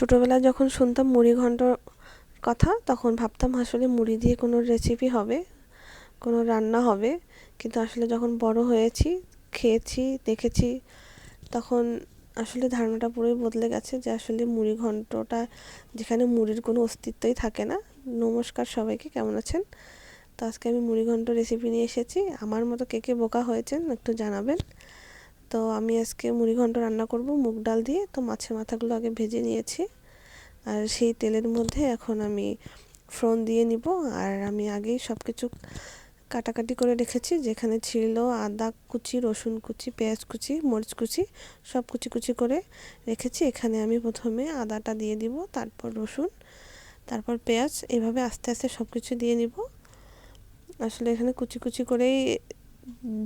ছোটোবেলায় যখন শুনতাম মুড়ি ঘন্টর কথা, তখন ভাবতাম আসলে মুড়ি দিয়ে কোনো রেসিপি হবে, কোনো রান্না হবে। কিন্তু আসলে যখন বড় হয়েছি, খেয়েছি, দেখেছি, তখন আসলে ধারণাটা পুরোই বদলে গেছে যে আসলে মুড়ি ঘন্টটা, যেখানে মুড়ির কোনো অস্তিত্বই থাকে না। নমস্কার সবাইকে, কেমন আছেন? তো আজকে আমি মুড়ি ঘন্ট রেসিপি নিয়ে এসেছি। আমার মতো কে কে বোকা হয়েছেন একটু জানাবেন। তো আমি আজকে মুড়ি ঘন্ট রান্না করব, মুগ ডাল দিয়ে। তো মাছের মাথাগুলো আগে ভেজে নিয়েছি। আর সেই তেলের মধ্যে এখন আমি ফ্রন দিয়ে নিব। আর আমি আগেই সব কিছু কাটাকাটি করে রেখেছি, যেখানে ছিল আদা কুচি, রসুন কুচি, পেঁয়াজ কুচি, মরিচ কুচি সব কুচি কুচি করে রেখেছি। এখানে আমি প্রথমে আদাটা দিয়ে দিব, তারপর রসুন, তারপর পেঁয়াজ। এভাবে আস্তে আস্তে সব কিছু দিয়ে নিব। আসলে এখানে কুচি কুচি করেই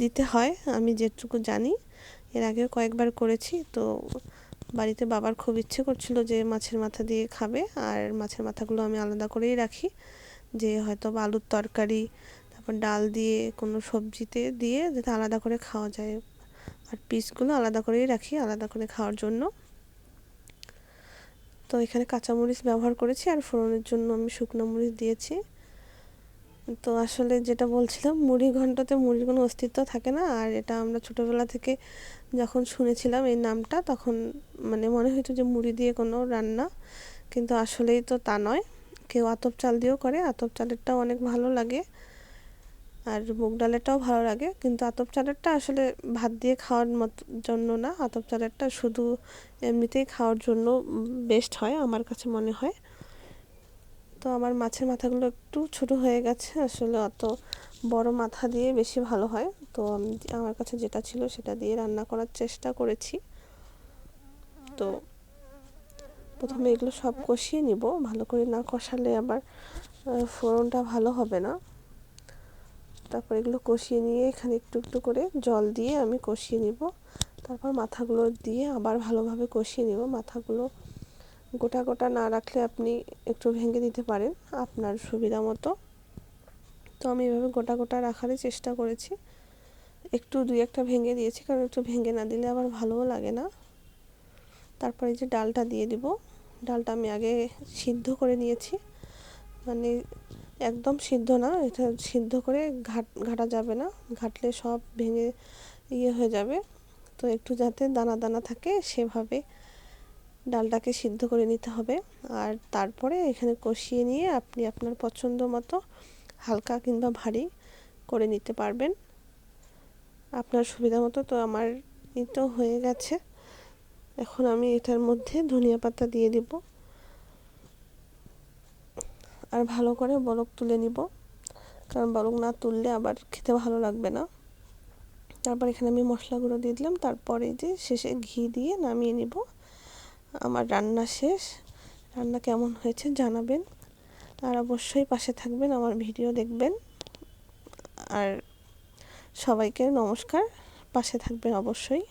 দিতে হয়, আমি যেটুকু জানি। এর আগেও কয়েকবার করেছি, তো বাড়িতে বাবার খুব ইচ্ছে করছিল যে মাছের মাথা দিয়ে খাবে, আর মাছের মাথাগুলো আমি আলাদা করেই রাখি। যে হয়তো আলুর তরকারি, তারপর ডাল দিয়ে কোনো সবজিতে দিয়ে যাতে আলাদা করে খাওয়া যায়। আর পিসগুলো আলাদা করেই রাখি, আলাদা করে খাওয়ার জন্য। তো এখানে কাঁচামরিচ ব্যবহার করেছি, আর ফোড়নের জন্য আমি শুকনো মরিচ দিয়েছি। তো আসলে যেটা বলছিলাম মুড়ি ঘন্টাতে মুড়ির কোনো অস্তিত্ব থাকে না। আর এটা আমরা ছোটোবেলা থেকে যখন শুনেছিলাম এই নামটা, তখন মানে মনে হতো যে মুড়ি দিয়ে কোনো রান্না, কিন্তু আসলেই তো তা নয়। কেউ আতপ চাল দিয়েও করে, আতপ চালেরটাও অনেক ভালো লাগে। আর মুগ ডালেরটাও ভালো লাগে, কিন্তু আতপ চালেরটা আসলে ভাত দিয়ে খাওয়ার মতো জন্য না। আতপ চালেরটা শুধু এমনিতেই খাওয়ার জন্য বেস্ট হয়, আমার কাছে মনে হয়। তো আমার মাছের মাথাগুলো একটু ছোট হয়ে গেছে, আসলে অত বড় মাথা দিয়ে বেশি ভালো হয়। তো আমি আমার কাছে যেটা ছিল সেটা দিয়ে রান্না করার চেষ্টা করেছি। তো প্রথমে এগুলো সব কষিয়ে নিব, ভালো করে না কষালে আবার ফোড়নটা ভালো হবে না। তারপর এগুলো কষিয়ে নিয়ে এখানে একটু একটু করে জল দিয়ে আমি কষিয়ে নিব। তারপর মাথাগুলো দিয়ে আবার ভালোভাবে কষিয়ে নিব। মাথাগুলো গোটা গোটা না রাখলে আপনি একটু ভেঙে দিতে পারেন আপনার সুবিধা মতো। তো আমি এভাবে গোটা গোটা রাখারই চেষ্টা করেছি। একটু দুই একটা ভেঙে দিয়েছি, কারণ একটু ভেঙে না দিলে আবার ভালোও লাগে না। তারপরে যে ডালটা দিয়ে দিব। ডালটা আমি আগে সিদ্ধ করে নিয়েছি। মানে একদম সিদ্ধ না, এটা সিদ্ধ করে ঘাট, ঘাটা যাবে না। ঘাটলে সব ভেঙে ইয়ে হয়ে যাবে। তো একটু যাতে দানা দানা থাকে সেভাবে ডালটাকে সিদ্ধ করে নিতে হবে। আর তারপরে এখানে কষিয়ে নিয়ে আপনি আপনার পছন্দ মতো হালকা কিংবা ভারী করে নিতে পারবেন। আপনার সুবিধা মতো তো আমার তো হয়ে গেছে। এখন আমি এটার মধ্যে ধনিয়া পাতা দিয়ে দিব। আর ভালো করে বরক তুলে নিব। কারণ বরক না তুললে আবার খেতে ভালো লাগবে না। তারপর এখানে আমি মশলাগুলো দিয়ে দিলাম। তারপরে যে শেষে ঘি দিয়ে নামিয়ে নিব। আমার রান্না শেষ। রান্না কেমন হয়েছে জানাবেন। আর অবশ্যই পাশে থাকবেন, আমার ভিডিও দেখবেন। আর সবাইকে নমস্কার, পাশে থাকবেন অবশ্যই।